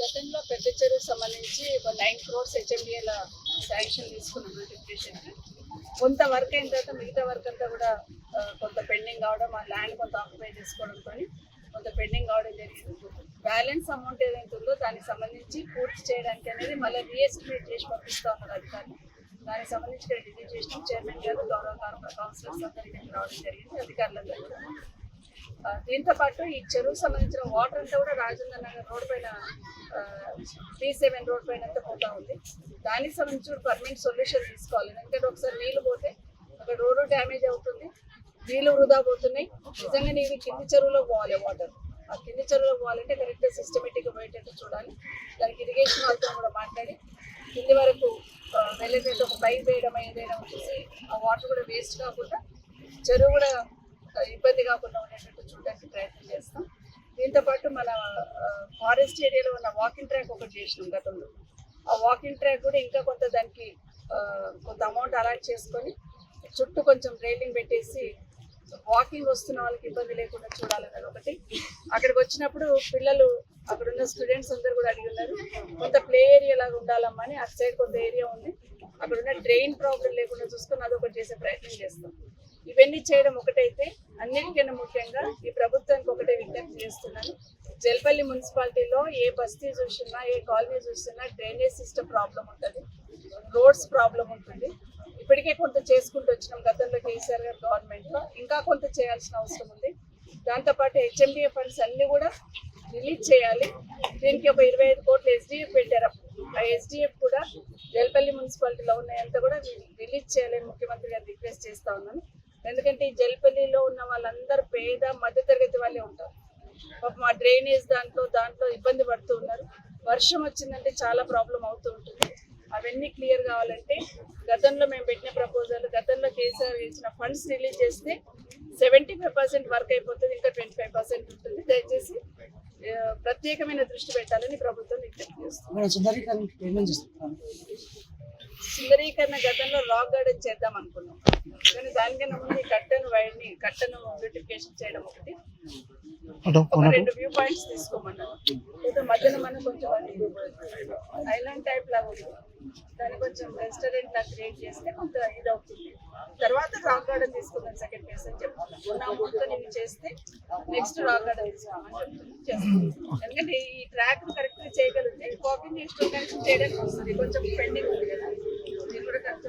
గతంలో పెద్ద చెరువు సంబంధించి ఒక నైన్ క్రోర్స్ హెచ్ఎండిఏల శాంక్షన్ తీసుకున్నాం నోటిఫికేషన్ కొంత వర్క్ అయిన తర్వాత మిగతా వర్క్ అంతా కూడా కొంత పెండింగ్ కావడం ఆ ల్యాండ్ కొంత ఆక్యుపై చేసుకోవడంతో కొంత పెండింగ్ కావడం జరిగింది. బ్యాలెన్స్ అమౌంట్ ఏదైతే ఉందో దానికి సంబంధించి పూర్తి చేయడానికి అనేది మళ్ళీ రీఎస్టిమేట్ చేసి పంపిస్తూ ఉన్నారు అధికారులు. దానికి సంబంధించి ఇక్కడ డిగ్రీ చేసిన చైర్మన్ గారు గౌరవ కౌన్సిలర్స్ అందరికీ రావడం జరిగింది అధికారులందరూ దీంతో పాటు ఈ చెరువుకు సంబంధించిన వాటర్ అంతా కూడా రాజేంద్ర నగర్ రోడ్ పైన త్రీ సెవెన్ రోడ్ పైన అంతా పోతా ఉంది. దానికి సంబంధించి కూడా పర్మనెంట్ సొల్యూషన్ తీసుకోవాలి. ఎందుకంటే ఒకసారి నీళ్ళు పోతే అక్కడ రోడ్డు డ్యామేజ్ అవుతుంది నీళ్ళు వృధా పోతున్నాయి. నిజంగా నీవి కింది చెరువులో పోవాలి వాటర్ ఆ కింది చెరువులో పోవాలంటే కరెక్ట్ సిస్టమేటిక్ పోయేటట్టు చూడాలి. దానికి ఇరిగేషన్ వాళ్ళతో కూడా మాట్లాడి కింది వరకు ఆ, వెళ్ళేటట్టు ఒక పైప్ వేయడం ఏదైనా చూసి ఆ వాటర్ కూడా వేస్ట్ కాకుండా చెరువు కూడా ఇబ్బంది కాకుండా ఉండేటట్టు చూడడానికి ప్రయత్నం చేస్తాం. దీంతో పాటు మన ఫారెస్ట్ ఏరియాలో ఉన్న వాకింగ్ ట్రాక్ ఒకటి చేసినాం గతంలో. ఆ వాకింగ్ ట్రాక్ కూడా ఇంకా కొంత దానికి కొంత అమౌంట్ అలాట్ చేసుకొని చుట్టూ కొంచెం రైలింగ్ పెట్టేసి వాకింగ్ వస్తున్న వాళ్ళకి ఇబ్బంది లేకుండా చూడాలన్నది ఒకటి. అక్కడికి వచ్చినప్పుడు పిల్లలు అక్కడ ఉన్న స్టూడెంట్స్ అందరు కూడా అడిగి ఉన్నారు కొంత ప్లే ఏరియా లాగా ఉండాలమ్మా అని. అటు సైడ్ కొంత ఏరియా ఉంది. అక్కడ ఉన్న డ్రైన్ ప్రాబ్లం లేకుండా చూసుకొని అదొకటి చేసే ప్రయత్నం చేస్తాం. ఇవన్నీ చేయడం ఒకటైతే అన్నిటికన్నా ముఖ్యంగా ఈ ప్రభుత్వానికి ఒకటే విజ్ఞప్తి చేస్తున్నాను. జల్పల్లి మున్సిపాలిటీలో ఏ బస్తీ చూసినా ఏ కాలనీ చూసినా డ్రైనేజ్ సిస్టమ్ ప్రాబ్లం ఉంటుంది. రోడ్స్ ప్రాబ్లం ఉంటుంది. ఇప్పటికే కొంత చేసుకుంటూ వచ్చినాం. గతంలో కేసీఆర్ గారు గవర్నమెంట్లో ఇంకా కొంత చేయాల్సిన అవసరం ఉంది. దాంతోపాటు హెచ్ఎండిఏ ఫండ్స్ అన్నీ కూడా రిలీజ్ చేయాలి. దీనికి ఒక ఇరవై ఐదు కోట్లు ఎస్డిఎఫ్ పెట్టారు. ఆ ఎస్డిఎఫ్ కూడా జల్పల్లి మున్సిపాలిటీలో ఉన్నాయంతా కూడా రిలీజ్ చేయాలని ముఖ్యమంత్రి గారు రిక్వెస్ట్ చేస్తా ఉన్నాను. ఎందుకంటే ఈ జల్పల్లిలో ఉన్న వాళ్ళందరూ పేద మధ్యతరగతి వాళ్ళే ఉంటారు. మా డ్రైనేజ్ దాంట్లో దాంట్లో ఇబ్బంది పడుతూ ఉన్నారు. వర్షం వచ్చిందంటే చాలా ప్రాబ్లం అవుతూ ఉంటుంది. అవన్నీ క్లియర్ కావాలంటే గతంలో మేము పెట్టిన ప్రపోజల్ గతంలో కేసీఆర్ ఇచ్చిన ఫండ్స్ రిలీజ్ చేస్తే సెవెంటీ ఫైవ్ పర్సెంట్ వర్క్ అయిపోతుంది ఇంకా ట్వంటీ ఫైవ్ పర్సెంట్ ఉంటుంది. దయచేసి ప్రత్యేకమైన దృష్టి పెట్టాలని ప్రభుత్వం విజ్ఞప్తి చేస్తుంది. సుందరీకరణ గతంలో రాక్ గార్డెన్ చేద్దాం అనుకున్నాం. కానీ దానికన్నా ముందు కట్టను వైడ్ని కట్టను బ్యూటిఫికేషన్ చేయడం ఒకటి. ఒక రెండు వ్యూ పాయింట్స్ తీసుకోమన్నాను లేదా మధ్యన మనం కొంచెం ఐలాండ్ టైప్ లాగా ఉంది. దాన్ని కొంచెం రెస్టారెంట్ లాగా క్రియేట్ చేస్తే కొంత ఇది అవుతుంది. తర్వాత రాక్ గార్డెన్ తీసుకుందాం సెకండ్ ఫేస్ అని చెప్తాను ఉన్న అమౌంట్తో నేను చేస్తే నెక్స్ట్ రాక్ గార్డెన్ తీసుకోమని చెప్తాను చేస్తాను. ఎందుకంటే ఈ ట్రాక్ కరెక్ట్గా చేయగలిగితే వాకింగ్ ఇన్స్ట్రుమెంట్స్ చేయడానికి వస్తుంది. కొంచెం పెండింగ్ ఉంది.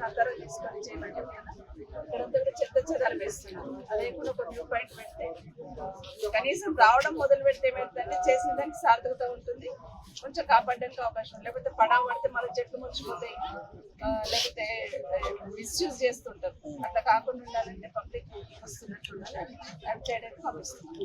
సహకారం తీసుకొని చేయమని ఇక్కడంతా కూడా చెత్త చెదాలు వేస్తున్నాం. అదే కూడా ఒక వ్యూ పాయింట్ పెడితే. కనీసం రావడం మొదలు పెడితే ఏమైందంటే చేసిన దానికి సార్థకత ఉంటుంది. కొంచెం కాపాడడానికి అవకాశం లేకపోతే పడావ పడితే మళ్ళీ చెట్లు ముచ్చిపోతాయి లేకపోతే మిస్యూజ్ చేస్తుంటారు. అట్లా కాకుండా ఉండాలంటే పబ్లిక్ వస్తున్నట్టు ఉండాలి. అది చేయడానికి పంపిస్తున్నాం.